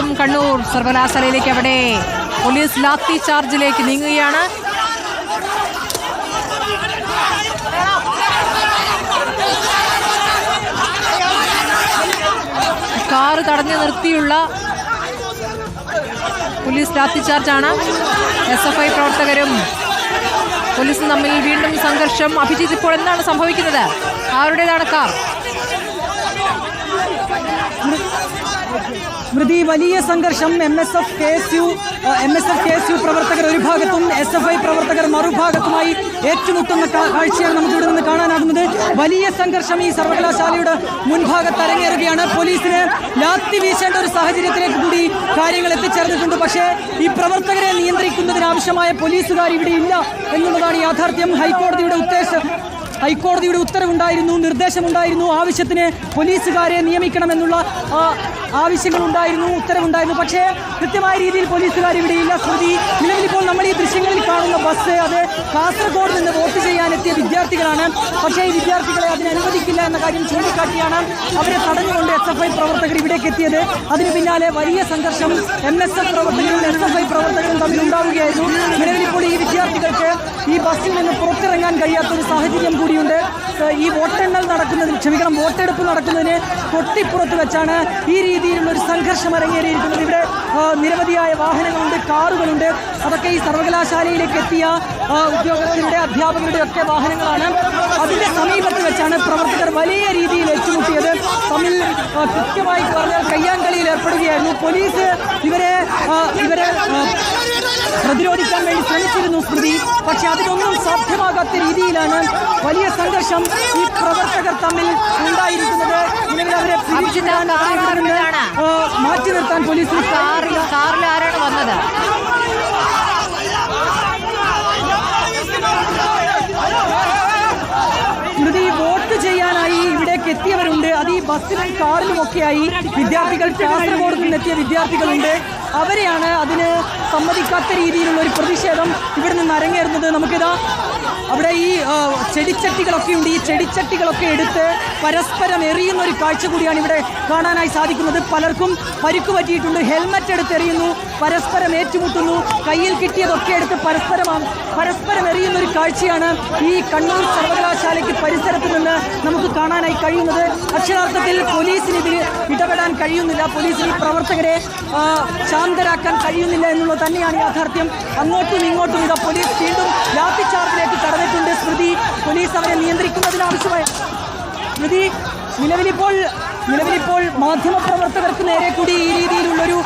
വീണ്ടും കണ്ണൂർ സർവകലാശാലയിലേക്ക് അവിടെ പോലീസ് ലാത്തി ചാർജിലേക്ക് നീങ്ങുകയാണ്. കാറ് തടഞ്ഞു നിർത്തിയുള്ള പോലീസ് ലാത്തി ചാർജാണ്. എസ് എഫ് ഐ പ്രവർത്തകരും പോലീസും തമ്മിൽ വീണ്ടും സംഘർഷം. അഭിജിത്ത് ഇപ്പോൾ എന്താണ് സംഭവിക്കുന്നത്? ആരുടേതാണ് കാർ? സ്മൃതി വലിയ സംഘർഷം M S F K S U M S F K S U പ്രവർത്തകർ ഒരു ഭാഗത്തും എസ് എഫ് ഐ പ്രവർത്തകർ മറുഭാഗത്തുമായി ഏറ്റുമുട്ടുന്ന കാഴ്ചയാണ് നമുക്ക് ഇവിടെ നിന്ന് കാണാനാകുന്നത്. വലിയ സംഘർഷം ഈ സർവകലാശാലയുടെ മുൻഭാഗത്ത് അരങ്ങേറുകയാണ്. പോലീസിന് ലാത്തി വീശേണ്ട ഒരു സാഹചര്യത്തിലേക്ക് കൂടി കാര്യങ്ങൾ എത്തിച്ചേർന്നിട്ടുണ്ട്. പക്ഷേ ഈ പ്രവർത്തകരെ നിയന്ത്രിക്കുന്നതിന് ആവശ്യമായ പോലീസുകാർ ഇവിടെ ഇല്ല എന്നുള്ളതാണ് യാഥാർത്ഥ്യം. ഹൈക്കോടതിയുടെ ഉദ്ദേശം. ഹൈക്കോടതിയുടെ ഉത്തരവുണ്ടായിരുന്നു നിർദ്ദേശമുണ്ടായിരുന്നു ആവശ്യത്തിന് പോലീസുകാരെ നിയമിക്കണമെന്നുള്ള ആവശ്യങ്ങളുണ്ടായിരുന്നു ഉത്തരവുണ്ടായിരുന്നു. പക്ഷേ കൃത്യമായ രീതിയിൽ പോലീസുകാർ ഇവിടെയില്ല സ്മൃതി നിലവിലിപ്പോൾ നമ്മൾ ഈ ദൃശ്യങ്ങളിൽ കാണുന്ന ബസ് അത് കാസർഗോഡ് നിന്ന് വോട്ട് ചെയ്യാനെത്തിയ വിദ്യാർത്ഥികളാണ്. പക്ഷേ ഈ വിദ്യാർത്ഥികളെ അതിന് അനുവദിക്കില്ല എന്ന കാര്യം ചൂണ്ടിക്കാട്ടിയാണ് അവരെ തടഞ്ഞുകൊണ്ട് എസ് എഫ് ഐ പ്രവർത്തകർ ഇവിടേക്ക് എത്തിയത്. അതിന് പിന്നാലെ വലിയ സംഘർഷം എം എസ് എഫ് പ്രവർത്തകരും എസ് എഫ് ഐ പ്രവർത്തകരും തമ്മിൽ ഉണ്ടാവുകയായിരുന്നു നിലവിലിപ്പോൾ ഈ വിദ്യാർത്ഥികൾക്ക് ഈ ബസ്സിൽ നിന്ന് പുറത്തിറങ്ങാൻ കഴിയാത്ത ഒരു സാഹചര്യം കൂടിയുണ്ട്. ഈ വോട്ടെണ്ണൽ നടക്കുന്നതിന് ക്ഷമിക്കണം വോട്ടെടുപ്പ് നടക്കുന്നതിന് തൊട്ടിപ്പുറത്ത് വെച്ചാണ് ഈ രീതിയിലുള്ള ഒരു സംഘർഷം അരങ്ങേറിയിരിക്കുന്നത്. ഇവിടെ നിരവധിയായ വാഹനങ്ങളുണ്ട് കാറുകളുണ്ട്. അതൊക്കെ ഈ സർവകലാശാലയിലേക്ക് എത്തിയ ഉദ്യോഗസ്ഥരുടെ അധ്യാപകരുടെ ഒക്കെ വാഹനങ്ങളാണ്. അതിന്റെ സമീപത്ത് വെച്ചാണ് പ്രവർത്തകർ വലിയ രീതിയിൽ ഏറ്റുമുട്ടിയത്. തമ്മിൽ കൃത്യമായി പറഞ്ഞാൽ കയ്യാങ്കളിയിൽ ഏർപ്പെടുകയായിരുന്നു പോലീസ് ഇവരെ ഇവരെ പ്രതിരോധിക്കാൻ വേണ്ടി ശ്രമിച്ചിരുന്നു സ്മൃതി. പക്ഷെ അതിനൊന്നും സാധ്യമാകാത്ത രീതിയിലാണ് വലിയ സംഘർഷം ഈ പ്രവർത്തകർ തമ്മിൽ ഉണ്ടായിരിക്കുന്നത്. നിലവിൽ അവരെ? മാറ്റി നിർത്താൻ പോലീസിന് കാറിൽ കാറിൽ ആരാണ് വന്നത് സ്മൃതി വോട്ട് ചെയ്യാനായി ഇവിടേക്ക് ഈ ബസ്സിലും കാറിലും ഒക്കെയായി വിദ്യാർത്ഥികൾ കാസർഗോഡ് നിന്നെത്തിയ വിദ്യാർത്ഥികളുണ്ട്. അവരെയാണ് അതിന് സമ്മതിക്കാത്ത രീതിയിലുള്ള ഒരു പ്രതിഷേധം ഇവിടെ നിന്ന് അരങ്ങേറുന്നത്. നമുക്കിതാ അവിടെ ഈ ചെടിച്ചട്ടികളൊക്കെ ഉണ്ട്. ഈ ചെടിച്ചട്ടികളൊക്കെ എടുത്ത് പരസ്പരം എറിയുന്ന ഒരു കാഴ്ച കൂടിയാണ് ഇവിടെ കാണാനായി സാധിക്കുന്നത്. പലർക്കും പരിക്ക് പറ്റിയിട്ടുണ്ട്. ഹെൽമറ്റ് എടുത്ത് എറിയുന്നു പരസ്പരം ഏറ്റുമുട്ടുന്നു. കയ്യിൽ കിട്ടിയതൊക്കെ എടുത്ത് പരസ്പരം പരസ്പരം എറിയുന്ന ഒരു കാഴ്ചയാണ് ഈ കണ്ണൂർ സർവകലാശാലയ്ക്ക് പരിസരത്ത് നിന്ന് നമുക്ക് കാണാനായി കഴിയുന്നത്. അക്ഷരാർത്ഥത്തിൽ പോലീസിന് ഇതിൽ ഇടപെടാൻ കഴിയുന്നില്ല. പോലീസിന് പ്രവർത്തകരെ ശാന്തരാക്കാൻ കഴിയുന്നില്ല എന്നുള്ളത് തന്നെയാണ് യാഥാർത്ഥ്യം. അങ്ങോട്ടും ഇങ്ങോട്ടും ഇതാ പോലീസ് വീണ്ടും ലാത്തിച്ചാർജിലേക്ക് കടന്നിട്ടുണ്ട്. സ്മൃതി പോലീസ് അവരെ നിയന്ത്രിക്കുന്നതിന് ആവശ്യമായ സ്മൃതി നിലവിലിപ്പോൾ നിലവിലിപ്പോൾ മാധ്യമപ്രവർത്തകർക്ക് നേരെ കൂടി ഈ രീതിയിലുള്ളൊരു